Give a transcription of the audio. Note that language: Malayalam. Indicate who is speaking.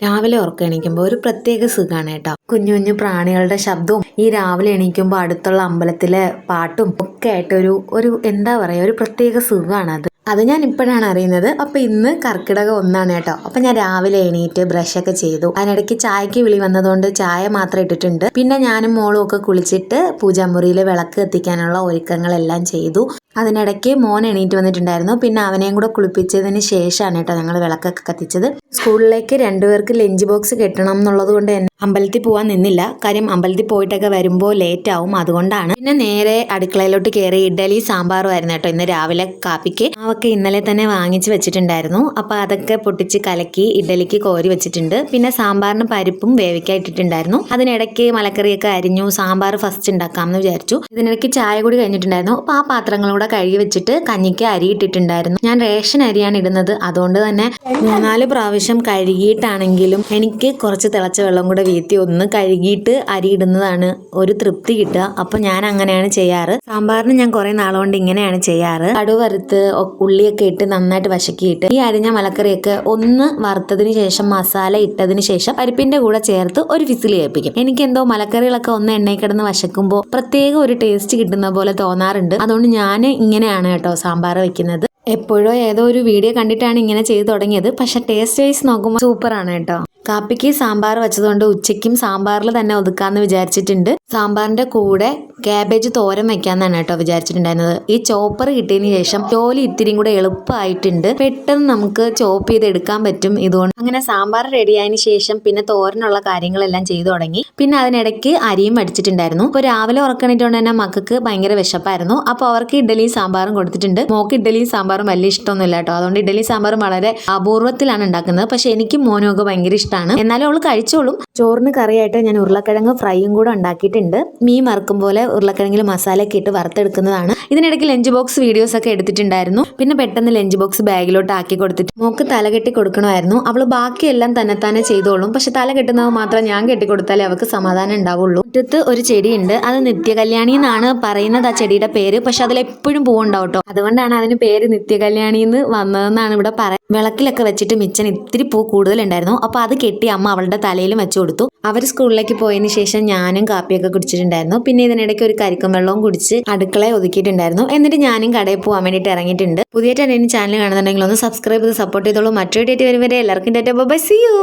Speaker 1: രാവിലെ ഉറക്കം എണീക്കുമ്പോൾ ഒരു പ്രത്യേക സുഖമാണ് കേട്ടോ. കുഞ്ഞു കുഞ്ഞു പ്രാണികളുടെ ശബ്ദവും ഈ രാവിലെ എണീക്കുമ്പോൾ അടുത്തുള്ള അമ്പലത്തിലെ പാട്ടും ഒക്കെ ആയിട്ട് ഒരു ഒരു എന്താ പറയുക ഒരു പ്രത്യേക സുഖമാണ് അത്. അത് ഞാൻ ഇപ്പോഴാണ് അറിയുന്നത്. അപ്പൊ ഇന്ന് കർക്കിടകം ഒന്നാണ് കേട്ടോ. അപ്പൊ ഞാൻ രാവിലെ എണീറ്റ് ബ്രഷ് ഒക്കെ ചെയ്തു. അതിനിടയ്ക്ക് ചായക്ക് വിളി വന്നതുകൊണ്ട് ചായ മാത്രം ഇട്ടിട്ടുണ്ട്. പിന്നെ ഞാനും മോളും ഒക്കെ കുളിച്ചിട്ട് പൂജാമുറിയിൽ വിളക്ക് കത്തിക്കാനുള്ള ഒരുക്കങ്ങളെല്ലാം ചെയ്തു. അതിനിടയ്ക്ക് മോൻ എണീറ്റ് വന്നിട്ടുണ്ടായിരുന്നു. പിന്നെ അവനെയും കൂടെ കുളിപ്പിച്ചതിന് ശേഷമാണ് കേട്ടോ ഞങ്ങൾ വിളക്കൊക്കെ കത്തിച്ചത്. സ്കൂളിലേക്ക് രണ്ടുപേർക്ക് ലഞ്ച് ബോക്സ് കെട്ടണം എന്നുള്ളത് കൊണ്ട് തന്നെ അമ്പലത്തിൽ പോകാൻ നിന്നില്ല. കാര്യം അമ്പലത്തിൽ പോയിട്ടൊക്കെ വരുമ്പോൾ ലേറ്റ് ആവും. അതുകൊണ്ടാണ്. പിന്നെ നേരെ അടുക്കളയിലോട്ട് കയറി ഇഡലി സാമ്പാറും ആയിരുന്നു കേട്ടോ ഇന്ന് രാവിലെ കാപ്പിക്ക്. അവക്ക് ഇന്നലെ തന്നെ വാങ്ങിച്ച് വെച്ചിട്ടുണ്ടായിരുന്നു. അപ്പൊ അതൊക്കെ പൊട്ടിച്ച് കലക്കി ഇഡലിക്ക് കോരി വെച്ചിട്ടുണ്ട്. പിന്നെ സാമ്പാറിന് പരിപ്പും വേവിക്കാൻ ഇട്ടിട്ടുണ്ടായിരുന്നു. അതിനിടയ്ക്ക് മലക്കറിയൊക്കെ അരിഞ്ഞു സാമ്പാർ ഫസ്റ്റ് ഉണ്ടാക്കാമെന്ന് വിചാരിച്ചു. ഇതിനിടയ്ക്ക് ചായ കൂടി കഴിഞ്ഞിട്ടുണ്ടായിരുന്നു. അപ്പൊ ആ പാത്രങ്ങളും കൂടെ കഴുകി വെച്ചിട്ട് കഞ്ഞിക്ക് അരി ഇട്ടിട്ടുണ്ടായിരുന്നു. ഞാൻ റേഷൻ അരിയാണ് ഇടുന്നത്. അതുകൊണ്ട് തന്നെ മൂന്നാൽ പ്രാവശ്യം കഴുകിയിട്ടാണെങ്കിലും എനിക്ക് കുറച്ച് തിളച്ച വെള്ളം കൂടെ വീത്തി ഒന്ന് കഴുകിയിട്ട് അരി ഇടുന്നതാണ് ഒരു തൃപ്തി കിട്ടുക. അപ്പൊ ഞാൻ അങ്ങനെയാണ് ചെയ്യാറ്. സാമ്പാറിന് ഞാൻ കുറെ നാളുകൊണ്ട് ഇങ്ങനെയാണ് ചെയ്യാറ്. കടു വറുത്ത് ഉള്ളിയൊക്കെ ഇട്ട് നന്നായിട്ട് വശക്കിയിട്ട് ഈ അരിഞ്ഞ മലക്കറിയൊക്കെ ഒന്ന് വറുത്തതിന് ശേഷം മസാല ഇട്ടതിന് ശേഷം പരിപ്പിന്റെ കൂടെ ചേർത്ത് ഒരു വിസിൽ കേൾപ്പിക്കും എനിക്ക് എന്തോ മലക്കറികളൊക്കെ ഒന്ന് എണ്ണയിൽ കിടന്ന് വശക്കുമ്പോൾ പ്രത്യേക ഒരു ടേസ്റ്റ് കിട്ടുന്ന പോലെ തോന്നാറുണ്ട്. അതുകൊണ്ട് ഞാൻ ഇങ്ങനെയാണ് കേട്ടോ സാമ്പാർ വെക്കുന്നത്. എപ്പോഴോ ഏതോ ഒരു വീഡിയോ കണ്ടിട്ടാണ് ഇങ്ങനെ ചെയ്തു തുടങ്ങിയത്. പക്ഷെ ടേസ്റ്റ് വൈസ് നോക്കുമ്പോൾ സൂപ്പറാണ് കേട്ടോ. കാപ്പിക്ക് സാമ്പാർ വെച്ചതുകൊണ്ട് ഉച്ചയ്ക്കും സാമ്പാറിൽ തന്നെ ഒതുക്കാമെന്ന് വിചാരിച്ചിട്ടുണ്ട്. സാമ്പാറിന്റെ കൂടെ ക്യാബേജ് തോരൻ വെക്കാന്നാണ് കേട്ടോ വിചാരിച്ചിട്ടുണ്ടായിരുന്നത്. ഈ ചോപ്പർ കിട്ടിയതിന് ശേഷം ജോലി ഇത്തിരിയും കൂടെ എളുപ്പമായിട്ടുണ്ട് പെട്ടെന്ന് നമുക്ക് ചോപ്പ് ചെയ്ത് എടുക്കാൻ പറ്റും. ഇതുകൊണ്ട് അങ്ങനെ സാമ്പാർ റെഡി ആയതിനു ശേഷം പിന്നെ തോരനുള്ള കാര്യങ്ങളെല്ലാം ചെയ്തു തുടങ്ങി. പിന്നെ അതിനിടയ്ക്ക് അരിയും അടിച്ചിട്ടുണ്ടായിരുന്നു. അപ്പോൾ രാവിലെ ഉറക്കണിട്ടുകൊണ്ട് തന്നെ മക്കൾക്ക് ഭയങ്കര വിശപ്പായിരുന്നു. അപ്പോൾ അവർക്ക് ഇഡ്ഡലിയും സാമ്പാറും കൊടുത്തിട്ടുണ്ട്. മോക്ക് ഇഡ്ഡലിയും സാമ്പാറും വലിയ ഇഷ്ടമൊന്നുമില്ല കേട്ടോ. അതുകൊണ്ട് ഇഡ്ഡലിയും സാമ്പാറും വളരെ അപൂർവത്തിലാണ് ഉണ്ടാക്കുന്നത്. പക്ഷേ എനിക്ക് മോനും ഒക്കെ ഭയങ്കര ഇഷ്ടമാണ് എന്നാലും അവൾ കഴിച്ചോളും. ചോറിന് കറിയായിട്ട് ഞാൻ ഉരുളക്കിഴങ്ങ് ഫ്രൈയും കൂടെ ഉണ്ടാക്കിയിട്ടുണ്ട് മീൻ വറുക്കും പോലെ ഉരുളക്കിഴങ്ങിൽ മസാലയൊക്കെ ഇട്ട് വറുത്തെടുക്കുന്നതാണ്. ഇതിനിടയ്ക്ക് ലഞ്ച് ബോക്സ് വീഡിയോസ് ഒക്കെ എടുത്തിട്ടുണ്ടായിരുന്നു. പിന്നെ പെട്ടെന്ന് ലഞ്ച് ബോക്സ് ബാഗിലോട്ട് ആക്കി കൊടുത്തിട്ട് മോക്ക് തല കെട്ടി കൊടുക്കണമായിരുന്നു. അവൾ ബാക്കിയെല്ലാം തന്നെത്താനെ ചെയ്തോളും. പക്ഷെ തല കെട്ടുന്നത് മാത്രം ഞാൻ കെട്ടിക്കൊടുത്താലേ അവൾക്ക് സമാധാനം ഉണ്ടാവുള്ളൂ. മുറ്റത്ത് ഒരു ചെടിയുണ്ട്. അത് നിത്യകല്യാണി എന്നാണ് പറയുന്നത് ആ ചെടിയുടെ പേര്. പക്ഷെ അതിൽ എപ്പോഴും പൂവുണ്ടാവും കേട്ടോ അതുകൊണ്ടാണ് അതിന് പേര് നിത്യകല്യാണി എന്ന് വന്നതെന്നാണ് ഇവിടെ പറയുന്നത് വിളക്കിലൊക്കെ വെച്ചിട്ട് മിച്ചൻ ഇത്തിരി പൂ കൂടുതലുണ്ടായിരുന്നു. അപ്പൊ അത് കെട്ടി അമ്മ അവളുടെ തലയിലും വെച്ചു കൊടുത്തു. അവർ സ്കൂളിലേക്ക് പോയതിനു ശേഷം ഞാനും കാപ്പിയൊക്കെ കുടിച്ചിട്ടുണ്ടായിരുന്നു. പിന്നെ ഇതിനിടയ്ക്ക് ഒരു കരിക്കും വെള്ളവും കുടിച്ച് അടുക്കളയെ ഒതുക്കിയിട്ടുണ്ടായിരുന്നു. എന്നിട്ട് ഞാനും കടയിൽ പോകാൻ വേണ്ടിയിട്ട് ഇറങ്ങിയിട്ടുണ്ട്. പുതിയ എന്റെ ചാനൽ കാണുന്നുണ്ടെങ്കിൽ ഒന്ന് സബ്സ്ക്രൈബ് ചെയ്ത് സപ്പോർട്ട് ചെയ്തോളൂ. മറ്റൊരു ഡേറ്റ് വരും വരെ എല്ലാവർക്കും ഡേറ്റ് ബൈ യു